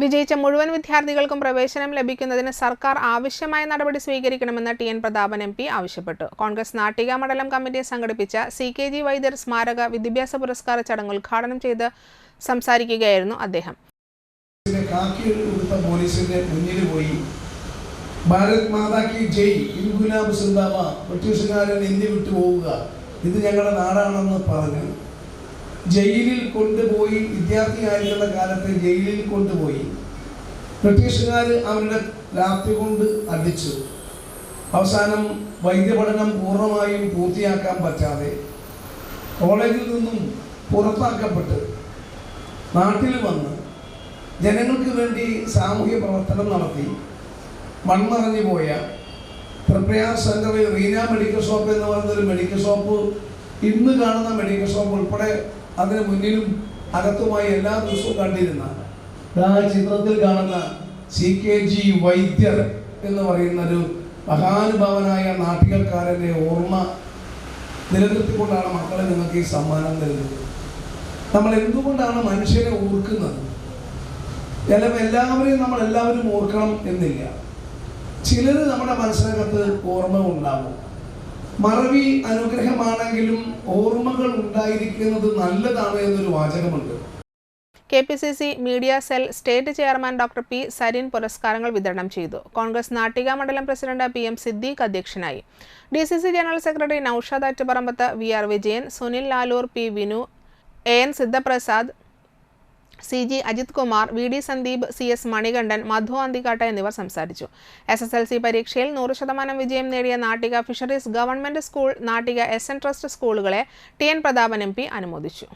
വിജയിച്ച മുഴുവൻ വിദ്യാർത്ഥികൾക്കും പ്രവേശനം ലഭിക്കുന്നതിന് സർക്കാർ ആവശ്യമായ നടപടി സ്വീകരിക്കണമെന്ന് T N Prathapan M P ആവശ്യപ്പെട്ടു. കോൺഗ്രസ് നാട്ടിക മണ്ഡലം കമ്മിറ്റി സംഘടിപ്പിച്ച സി കെ ജി വൈദ്യർ സ്മാരക വിദ്യാഭ്യാസ പുരസ്കാര ചടങ്ങ് ഉദ്ഘാടനം ചെയ്ത് സംസാരിക്കുകയായിരുന്നു അദ്ദേഹം. ഭാരത് മാതാ കി ജയ് ബ്രിട്ടീഷുകാരൻ ഇന്ത്യ വിട്ടു പോവുക ഇത് ഞങ്ങളുടെ നാടാണെന്ന് പറഞ്ഞ് ജയിലിൽ കൊണ്ടുപോയി വിദ്യാർത്ഥിയായിരുന്ന കാലത്ത് ജയിലിൽ കൊണ്ടുപോയി. ബ്രിട്ടീഷുകാർ അവരുടെ ലാത്തി കൊണ്ട് അടിച്ചു. അവസാനം വൈദ്യപഠനം പൂർണമായും പൂർത്തിയാക്കാൻ പറ്റാതെ കോളേജിൽ നിന്നും പുറത്താക്കപ്പെട്ട് നാട്ടിൽ വന്ന് ജനങ്ങൾക്ക് വേണ്ടി സാമൂഹ്യ പ്രവർത്തനം നടത്തി. മൺമറഞ്ഞു പോയ പ്രപ്രയാർ സെന്ററിൽ റീന മെഡിക്കൽ ഷോപ്പ് എന്ന് പറയുന്ന ഒരു മെഡിക്കൽ ഷോപ്പ് ഇന്ന് കാണുന്ന മെഡിക്കൽ ഷോപ്പ് ഉൾപ്പെടെ അതിന് മുന്നിലും അകത്തുമായി എല്ലാ ദിവസവും കണ്ടിരുന്ന ആ ചിത്രത്തിൽ കാണുന്ന സി കെ ജി വൈദ്യർ എന്ന് പറയുന്ന ഒരു മഹാനുഭാവനായ നാട്ടികക്കാരന്റെ ഓർമ്മ നിലനിർത്തിക്കൊണ്ടാണ് മക്കളെ നിങ്ങൾക്ക് ഈ സമ്മാനം നൽകുന്നത്. നമ്മൾ എന്തുകൊണ്ടാണ് മനുഷ്യനെ ഓർക്കുന്നത്? ചിലപ്പോൾ എല്ലാവരെയും നമ്മൾ എല്ലാവരും ഓർക്കണം എന്നില്ല. ചിലർ നമ്മുടെ മനസ്സിനകത്ത് ഓർമ്മ ഉണ്ടാവും. മറവി ഓർമ്മകൾ ഉണ്ടായിരിക്കുന്നത് നല്ലതാണ് എന്നൊരു വാചകമുണ്ട്. K P C C media cell state chairman doctor P Sarin പുരസ്കാരങ്ങൾ വിതരണം ചെയ്തു. കോൺഗ്രസ് നാട്ടിക മണ്ഡലം പ്രസിഡന്റ് പി എം സിദ്ദീഖ് അധ്യക്ഷനായി. D C C general secretary Noushad Attuparambath V R Vijayan Sunil Lalur P Vinu A N Sidhaprasad C G Ajith Kumar V D Sandeep C S Manikandan Madhu അന്തിക്കാട്ട എന്നിവർ സംസാരിച്ചു. S S L C പരീക്ഷയിൽ നൂറ് ശതമാനം വിജയം നേടിയ Nattika fisheries government school Nattika S N trust സ്കൂളുകളെ T N Prathapan M P അനുമോദിച്ചു.